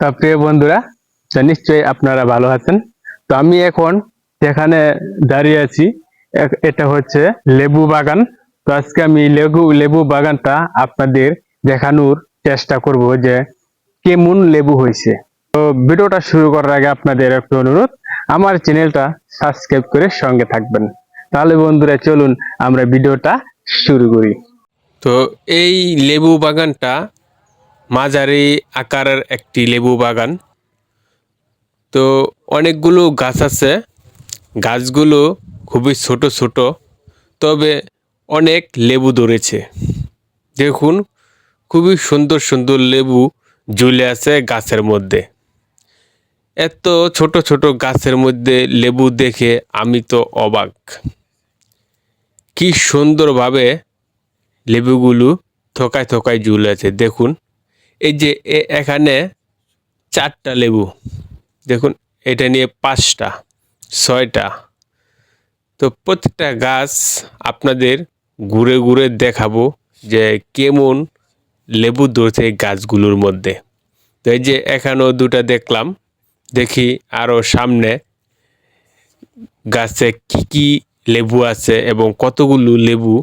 তা প্রিয় বন্ধুরা নিশ্চয়ই আপনারা ভালো আছেন। তো আমি এখন যেখানে দাঁড়িয়ে আছি এটা হচ্ছে লেবু বাগান। তো আজকে আমি লেবু লেবু বাগানটা আপনাদের দেখানোর চেষ্টা করব যে কেমন লেবু হয়েছে। তো ভিডিওটা শুরু করার আগে আপনাদের একটু অনুরোধ, আমার চ্যানেলটা সাবস্ক্রাইব করে সঙ্গে থাকবেন। তাহলে বন্ধুরা, চলুন আমরা ভিডিওটা শুরু করি। তো এই লেবু বাগানটা মাঝারি আকারের একটি লেবু বাগান। তো অনেকগুলো গাছ আছে। গাছগুলো খুবই ছোট ছোট, তবে অনেক লেবু ধরেছে। দেখুন, খুবই সুন্দর সুন্দর লেবু ঝুলে আছে গাছের মধ্যে। এত ছোট ছোট গাছের মধ্যে লেবু দেখে আমি তো অবাক। কি সুন্দরভাবে লেবুগুলো থকায় থকায় ঝুলে আছে। দেখুন এই যে এখানে চারটা লেবু। দেখুন, এটা নিয়ে পাঁচটা, ছয়টা। তো প্রত্যেকটা গাছ আপনাদের ঘুরে ঘুরে দেখাবো যে কেমন লেবু ধরছে গাছগুলোর মধ্যে। তো এই যে এখানেও দুটা দেখলাম, দেখি আরও সামনে গাছে কি কি লেবু আছে এবং কতগুলো লেবু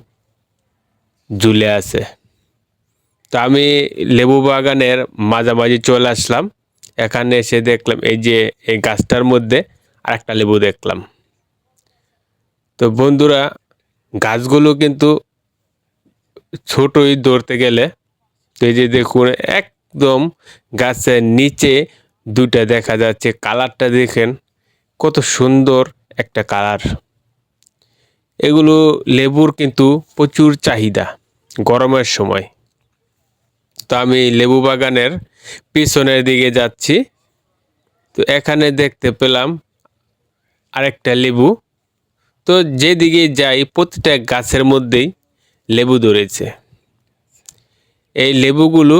ঝুলে আছে। তো আমি লেবু বাগানের মাঝামাঝি চলে আসলাম। এখানে এসে দেখলাম এই যে এই গাছটার মধ্যে আরেকটা লেবু দেখলাম। তো বন্ধুরা, গাছগুলো কিন্তু ছোটই ধরতে গেলে, তো এই যে দেখুন, একদম গাছের নিচে দুটা দেখা যাচ্ছে, কালারটা দেখেন, কত সুন্দর একটা কালার। এগুলো লেবুর কিন্তু প্রচুর চাহিদা, গরমের সময়। তো আমি লেবু বাগানের পিছনের দিকে যাচ্ছি। তো এখানে দেখতে পেলাম আরেকটা লেবু। তো যেদিকে যাই প্রতিটা গাছের মধ্যেই লেবু ধরেছে। এই লেবুগুলো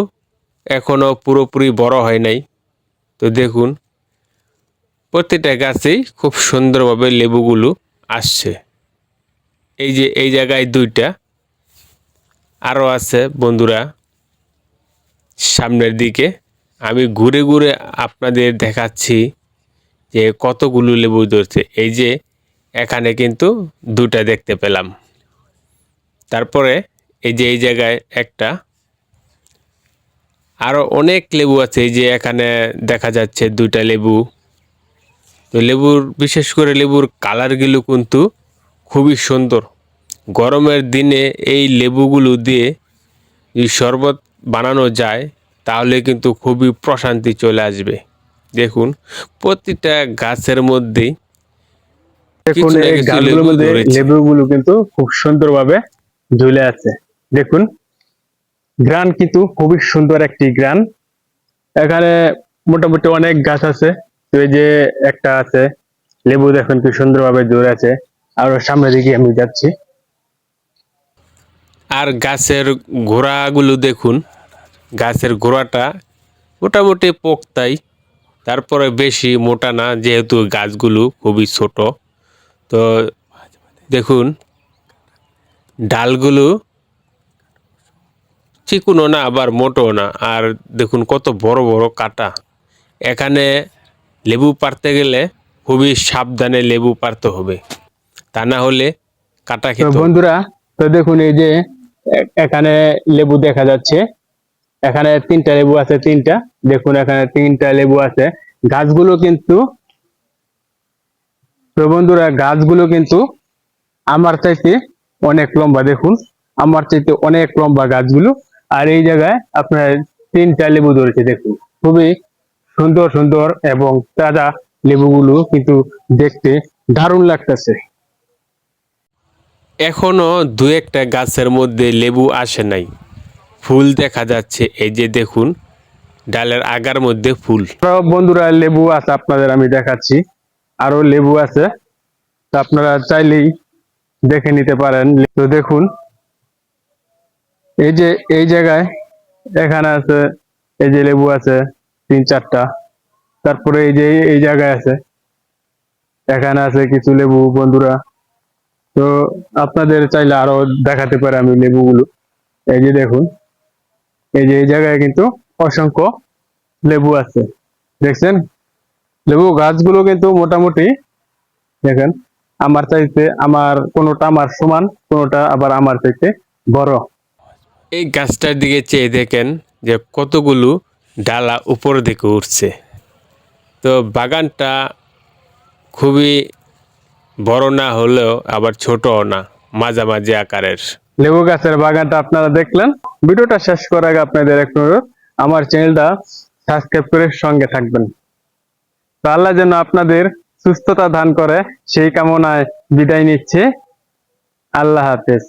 এখনও পুরোপুরি বড় হয় নাই। তো দেখুন, প্রতিটা গাছেই খুব সুন্দরভাবে লেবুগুলো আসছে। এই যে, এই জায়গায় দুইটা। আরও আছে বন্ধুরা। সামনের দিকে। আমি ঘুরে ঘুরে আপনাদের দেখাচ্ছি যে কতগুলো লেবু ধরছে। এই যে এখানে কিন্তু দুটা দেখতে পেলাম। তারপরে এই যে এই জায়গায় একটা। আরও অনেক লেবু আছে। এই যে এখানে দেখা যাচ্ছে দুটা লেবু। তো লেবুর, বিশেষ করে লেবুর কালারগুলো কিন্তু খুবই সুন্দর। গরমের দিনে এই লেবুগুলো দিয়ে শরবত বানানো যায় তাহলে কিন্তু খুবই প্রশান্তি চলে আসবে। দেখুন প্রতিটা গাছের মধ্যেই দেখুন এই গাছগুলোর মধ্যে। লেবুগুলো কিন্তু খুব সুন্দরভাবে ঝুলে আছে। দেখুন গ্রান কিন্তু খুবই সুন্দর একটি গ্রান এখানে মোটামুটি অনেক গাছ আছে। তো এই যে একটা আছে লেবু দেখুন কি সুন্দরভাবে জোরে আছে। আর সামনের দিকে আমি যাচ্ছি। আর গাছের গোড়াগুলো দেখুন। গাছের গোড়াটা মোটামুটি পোক্তাই তারপরে বেশি মোটা না যেহেতু গাছগুলো খুবই ছোট। তো দেখুন ডালগুলো চিকুনো না আবার মোটো না। আর দেখুন কত বড় বড় কাটা। এখানে লেবু পারতে গেলে খুবই সাবধানে লেবু পারতে হবে। তা না হলে কাটা খেতে বন্ধুরা তো দেখুন এই যে এখানে লেবু দেখা যাচ্ছে। এখানে তিনটা লেবু আছে, তিনটা। দেখুন, এখানে তিনটা লেবু আছে। গাছগুলো কিন্তু, তো বন্ধুরা, গাছগুলো কিন্তু আমার চাইতে অনেক লম্বা, দেখুন। আমার চাইতে অনেক লম্বা গাছগুলো। আর এই জায়গায় আপনার তিনটা লেবু ধরেছে, দেখুন। খুবই সুন্দর সুন্দর এবং তাজা লেবুগুলো কিন্তু দেখতে দারুণ লাগতেছে। এখনও দু একটা গাছের মধ্যে লেবু আসে নাই। ফুল দেখা যাচ্ছে, এই যে দেখুন, ডালের আগার মধ্যে ফুল। বন্ধুরা, লেবু আছে আপনাদের, আমি দেখাচ্ছি। আরও লেবু আছে, তো আপনারা চাইলেই দেখে নিতে পারেন। তো দেখুন, এই যে, এই জায়গায় এখানে আছে, এই যে লেবু আছে, তিন চারটা। তারপরে এই যে, এই জায়গায় আছে, এখানে আছে কিছু লেবু, বন্ধুরা। তো আপনাদের চাইলে আরও দেখাতে পারে আমি লেবুগুলো। এই যে দেখুন, এই যে এই জায়গায় কিন্তু অসংখ্য লেবু আছে। দেখছেন? লেবু গাছগুলো কিন্তু মোটামুটি, দেখেন, আমার চাইতে আমার কোনোটা আমার সমান, কোনোটা আবার আমার চাইতে বড়। এই গাছটার দিকে চেয়ে দেখেন যে কতগুলো ডালা উপর দিকে উঠছে। তো বাগানটা খুবই বড় না হলেও আবার ছোট না, মাঝামাঝি আকারের। লেবু গাছের বাগানটা আপনারা দেখলেন। ভিডিওটা শেষ করার আগে আপনাদের একটু আমার চ্যানেলটা সাবস্ক্রাইব করে সঙ্গে থাকবেন। তো আল্লাহ যেন আপনাদের সুস্থতা দান করে, সেই কামনায় বিদায় নিচ্ছে। আল্লাহ হাফেজ।